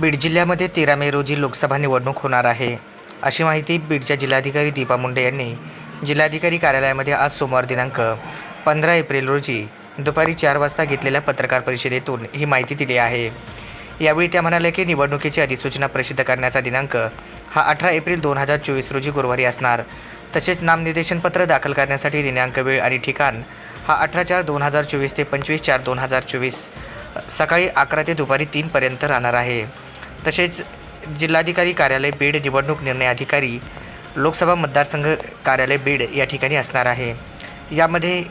बीड जिल्ह्यामध्ये तेरा मे रोजी लोकसभा निवडणूक होणार आहे. अशी माहिती बीडच्या जिल्हाधिकारी दीपा मुंडे यांनी जिल्हाधिकारी कार्यालयामध्ये आज सोमवार दिनांक पंधरा एप्रिल रोजी दुपारी चार वाजता घेतलेल्या पत्रकार परिषदेतून ही माहिती दिली आहे. यावेळी त्या म्हणाल्या की निवडणुकीची अधिसूचना प्रसिद्ध करण्याचा दिनांक हा अठरा एप्रिल दोन हजार चोवीस रोजी गुरुवारी असणार. तसेच नामनिर्देशनपत्र दाखल करण्यासाठी दिनांक वेळ आणि ठिकाण हा अठरा चार दोन हजार चोवीस ते पंचवीस चार दोन हजार चोवीस सकाळी अकरा ते दुपारी तीनपर्यंत राहणार आहे. तसेच जिल्हाधिकारी कार्यालय बीड निवडणूक निर्णय अधिकारी लोकसभा मतदारसंघ कार्यालय बीड या ठिकाणी असणार आहे. यामध्ये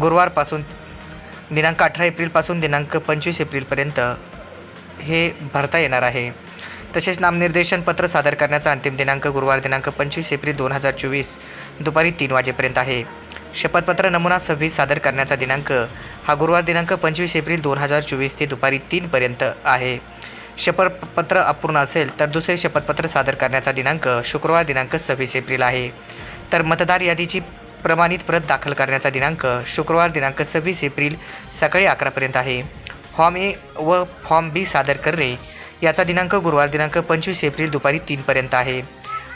गुरुवारपासून दिनांक अठरा एप्रिलपासून दिनांक पंचवीस एप्रिलपर्यंत हे भरता येणार आहे. तसेच नामनिर्देशन पत्र सादर करण्याचा अंतिम दिनांक गुरुवार दिनांक पंचवीस एप्रिल दोन हजार चोवीस दुपारी तीन वाजेपर्यंत आहे. शपथपत्र नमुना सव्वीस सादर करण्याचा दिनांक हा गुरुवार दिनांक पंचवीस एप्रिल दोन हजार चोवीस ते दुपारी तीनपर्यंत आहे. शपथपत्र अपूर्ण असेल तर दुसरे शपथपत्र सादर करण्याचा दिनांक शुक्रवार दिनांक सव्वीस एप्रिल आहे. तर मतदार यादीची प्रमाणित प्रत दाखल करण्याचा दिनांक शुक्रवार दिनांक सव्वीस एप्रिल सकाळी अकरापर्यंत आहे. फॉर्म ए व फॉर्म बी सादर करणे याचा दिनांक गुरुवार दिनांक पंचवीस एप्रिल दुपारी तीनपर्यंत आहे.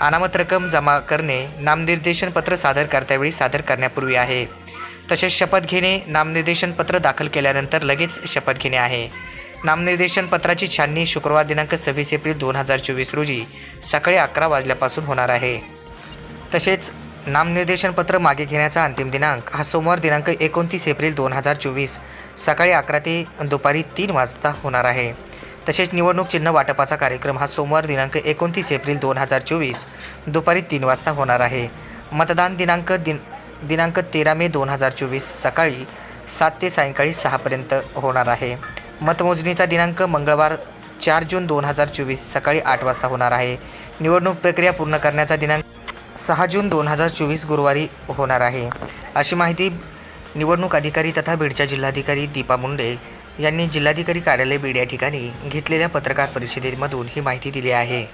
अनामत रक्कम जमा करणे नामनिर्देशन पत्र सादर करत्यावेळी सादर करण्यापूर्वी आहे. तसेच शपथ घेणे नामनिर्देशन पत्र दाखल केल्यानंतर लगेच शपथ घेणे आहे. नामनिर्देशन पत्राची छाननी शुक्रवार दिनांक सव्वीस एप्रिल दोन हजार चोवीस रोजी सकाळी अकरा वाजल्यापासून होणार आहे. तसेच नामनिर्देशन पत्र मागे घेण्याचा अंतिम दिनांक हा सोमवार दिनांक एकोणतीस एप्रिल दोन हजार चोवीस सकाळी अकरा ते दुपारी तीन वाजता होणार आहे. तसेच निवडणूक चिन्ह वाटपाचा कार्यक्रम हा सोमवार दिनांक एकोणतीस एप्रिल दोन हजार चोवीस दुपारी तीन वाजता होणार आहे. मतदान दिनांक दिन दिनांक तेरा मे दोन हजार चोवीस सकाळी सात ते सायंकाळी सहापर्यंत होणार आहे. मतमोजणीचा दिनांक मंगळवार चार जून दोन हजार चोवीस सकाळी आठ वाजता होणार आहे. निवडणूक प्रक्रिया पूर्ण करण्याचा दिनांक सहा जून दोन हजार चोवीस गुरुवारी होणार आहे. अशी माहिती निवडणूक अधिकारी तथा बीडच्या जिल्हाधिकारी दीपा मुंडे यांनी जिल्हाधिकारी कार्यालय बीड या ठिकाणी घेतलेल्या पत्रकार परिषदेमधून ही माहिती दिली आहे.